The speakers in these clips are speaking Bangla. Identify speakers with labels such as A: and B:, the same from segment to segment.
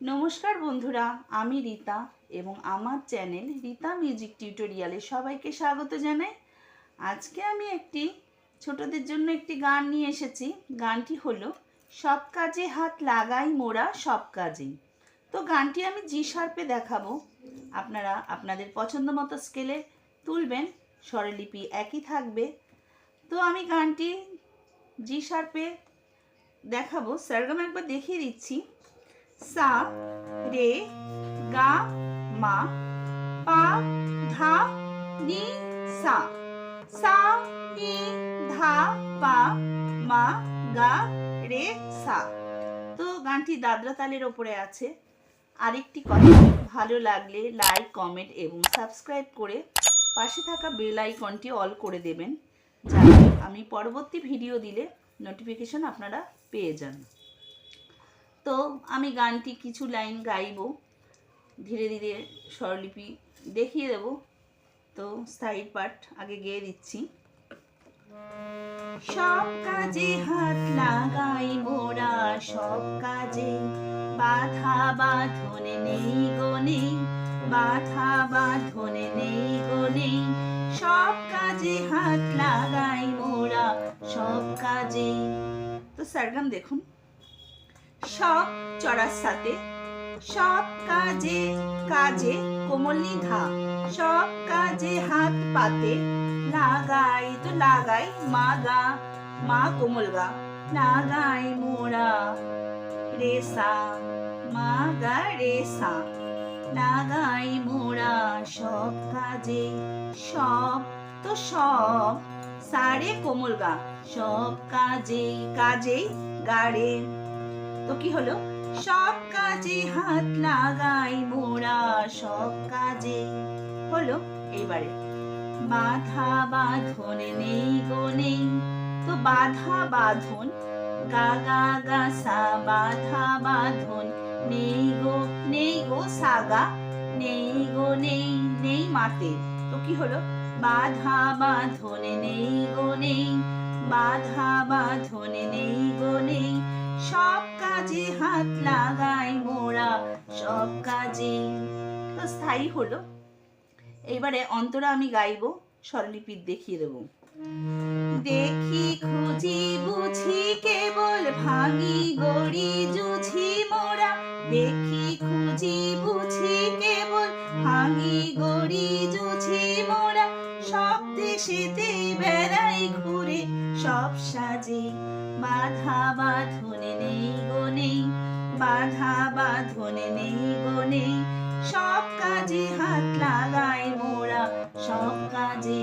A: নমস্কার বন্ধুরা, আমি রীতা এবং আমার চ্যানেল রীতা মিউজিক টিউটোরিয়ালে সবাইকে স্বাগত জানাই। আজকে আমি একটি ছোটদের জন্য একটি গান নিয়ে এসেছি। গানটি হলো, সব কাজে হাত লাগাই মোরা সব কাজে। তো গানটি আমি জি শার্পে দেখাবো। আপনারা আপনাদের পছন্দ মতো স্কেলে তুলবেন, স্বরলিপি একই থাকবে। তো আমি গানটি জি শার্পে দেখাবো। স্যারগাম একবার দেখিয়ে দিচ্ছি। সা, রে, গা, মা, পা, ধা, নি, সা। সা, নি, ধা, পা, মা, গা, রে, সা। তো গানটি দাদরা তালের ওপরে আছে। আরেকটি কথা, ভালো লাগলে লাইক কমেন্ট এবং সাবস্ক্রাইব করে পাশে থাকা বেল আইকনটি অল করে দেবেন। যাতে আমি পরবর্তী ভিডিও দিলে নোটিফিকেশন আপনারা পেয়ে যান। তো আমি গানটি কিছু লাইন গাইব। ধীরে ধীরে স্বরলিপি দেখিয়ে দেব। তো স্থায়ী পাঠ আগে গেয়ে দিচ্ছি। সব কাজে হাত লাগাই মোরা, সব কাজে বাধা বাঁধন নেই গনে, বাধা বাঁধন নেই গনে। সব কাজে হাত লাগাই মোরা, সব কাজে। তো স্যারগাম দেখুন। সব চড়ার সাথে, সব কাজে কাজে কোমলনি ধা সব কাজে হাত পাতে, লাগাই তো লাগাই মা গা, মা কোমল গা, লাগাই মোরা রেসা মা গা রেসা লাগাই মোরা সব কাজে, সব তো সব সারে কোমল গা, সব কাজে কাজে গাড়ে। তো কি হলো? সব কাজে হাত লাগাই মোরা, সব কাজে। হলো এইবারে। বাধা বাঁধন নেই গো নেই। তো বাধা বাঁধন গা গা গা সা বাধা বাঁধন, নেই গো নেই গো সাগা, নেই গো, নেই নেই মাতে। তো কি হলো? বাধা বাঁধন নেই গো নেই, বাধা বাঁধন নেই গো নেই। সব কাজে হাত লাগাই মোরা, সব কাজে। তো স্থায়ী হলো। এবারে অন্তরা আমি গাইবো স্বরলিপি দেখিয়ে দেবো। দেখি, খুঁজি, বুঝি, কেবল ভাঙি, গড়ি জুঝি মোরা। দেখি, খুঁজি, বুঝি, কেবল ভাঙি, গড়ি সব বেড়াই ঘুরে, সব সাজে। বাধা বাঁধন নেই গো বাধা বাঁধন নেই গো সব কাজে হাত লাগাই মোরা, সব কাজে।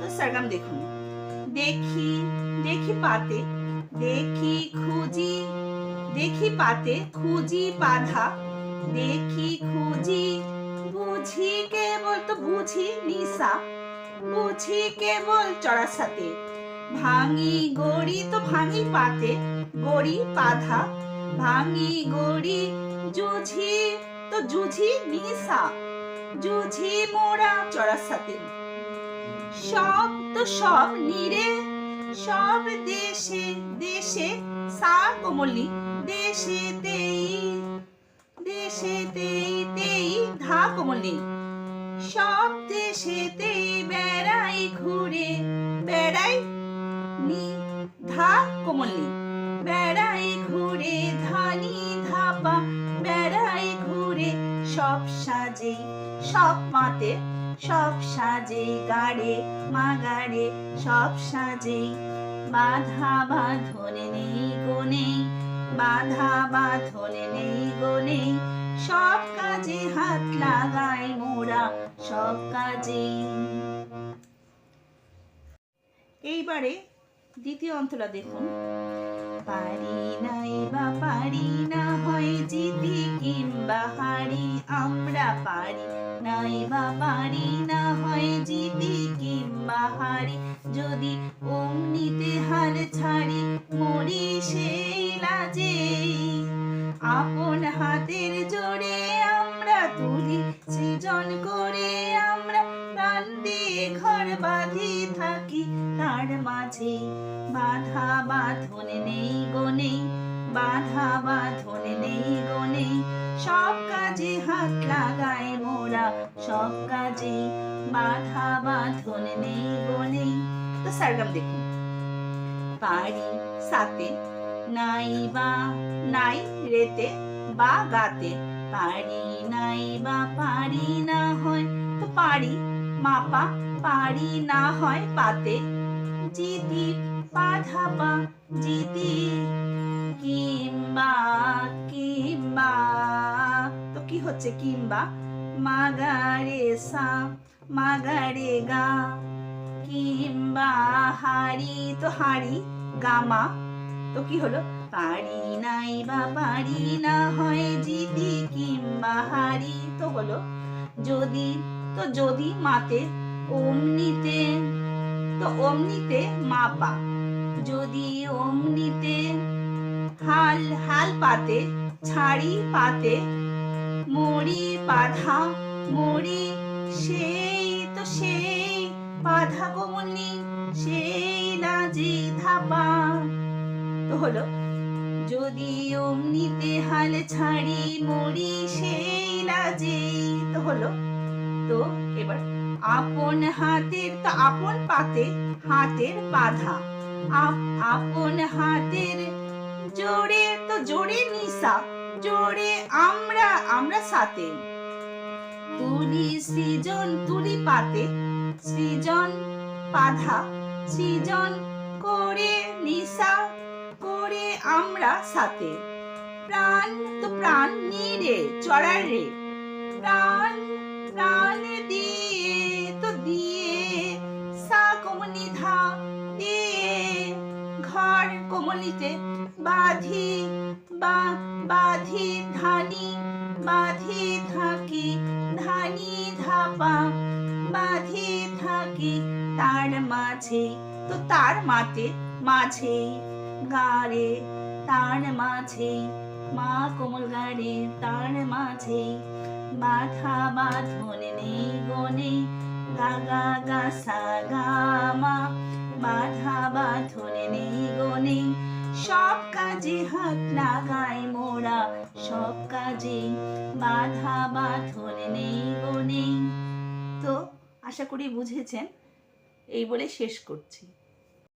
A: তো দেখুন, দেখি দেখি পাতে, দেখি খুঁজি, দেখি পাতে খুঁজি বাধা। দেখি খুঁজি, বুঝি কেবল তো বুঝি নিশা। বুঝি কেবল চড়ার সাথে। ভাঙি গড়ি তো ভাঙি পাতে, গড়ি বাধা। ভাঙি গড়ি জুঝি তো জুঝি নিশা জুঝি মোরা চড়ার সাথে। সব তো সব নিরে, সব দেশে দেশে সা কোমলি। দেশে তেই দেশে তেই তেই ধা কোমলি। সব দেশে তেই বেড়াই ঘুরে, বেড়াই নি ধা কোমলি বেড়াই ঘুরে ধানি ধাপা বেড়াই ঘুরে, সব সাজে, সব মাতে, সব সাজে গাড়ে, মাগাড়ে, সব সাজে। বাধা বাঁধন নেই গোনে, বাধা বাঁধন নেই গোনে সব কাজে হাত লাগাই মোরা, সব কাজে। এইবারে দ্বিতীয় অন্তরা দেখুন। পারি নাই বা পারি না হয় জিতি কিংবা হারি, আমরা পারি নাই বা পারি না হয় জিতি কিংবা হারি। যদি অমনিতে হার ছাড়ি, মরি সেই লাজে আপন হাতের জোরে আমরা তুলি, সৃজন করে আমরা প্রাণ দিয়ে ঘর বাঁধি থাকি। তার মাঝে বাধা বাঁধন নেই গো বাধা বাঁধন নেই গো সব কাজে হাত লাগাই মোরা, সব কাজে বাধা বাঁধন নেই গনে তো সারগাম দেখুন। পারি সাথে নাই বা নাই রেতে বা গাতে। পারি নাই বা পারি না হয়, তো পারি মাপা, পারি না হয় পাতে। জিতি বাধা পা জিতি কিংবা কিংবা তো কি হচ্ছে কিংবা মাগারে সা, মাগারে গা। কিংবা হাড়ি তো হাড়ি গামা। তো কি হলো? পারি নাই বা পারি না হয় জিতি কিংবা হারি। তো হলো, যদি, তো যদি মাতে অমনিতে, তো অমনিতে মাপা। যদি অমনিতে হাল হাল পাতে, ছাড়ি পাতে, মরি পাধা মরি সেই, তো সেই পাধা কমলি সেই লাজি ধাপা। তো হলো। যদি অমনিতে হাল ছাড়ি মরি সেই লাজে, তো হলো। তো এবার আপন হাতের তো আপন পাতে, হাতের বাধা। আপন হাতের জোরে তো জোরে নিশা জোরে আমরা আমরা সাথে। তুলি সৃজন তুলি পাতে, সৃজন বাধা, সৃজন করে নিশা আমরা সাথে। প্রাণ তো প্রাণ নিরে চড়ার রে। প্রাণ প্রাণ দিয়ে তো দিয়ে সা কমলি ধা দিয়ে, ঘর কোমলিতে বাঁধি, বা, বাঁধি ধানি, বাঁধি থাকি, ধানি ধাপা, বাঁধি থাকি তার মাঝে, তো তার মাতে মাঝে গাড়ে, তার মাঝে, মা কোমল গাড়ে, তার মাঝে। বাধা বাঁধন নেই গনে গা গা গা সা গা মা। বাধা বাঁধন নেই গনে সব কাজে হাত লাগাই মোরা সব কাজে। বাধা বাঁধন নেই গনে তো আশা করি বুঝেছেন, এই বলে শেষ করছি।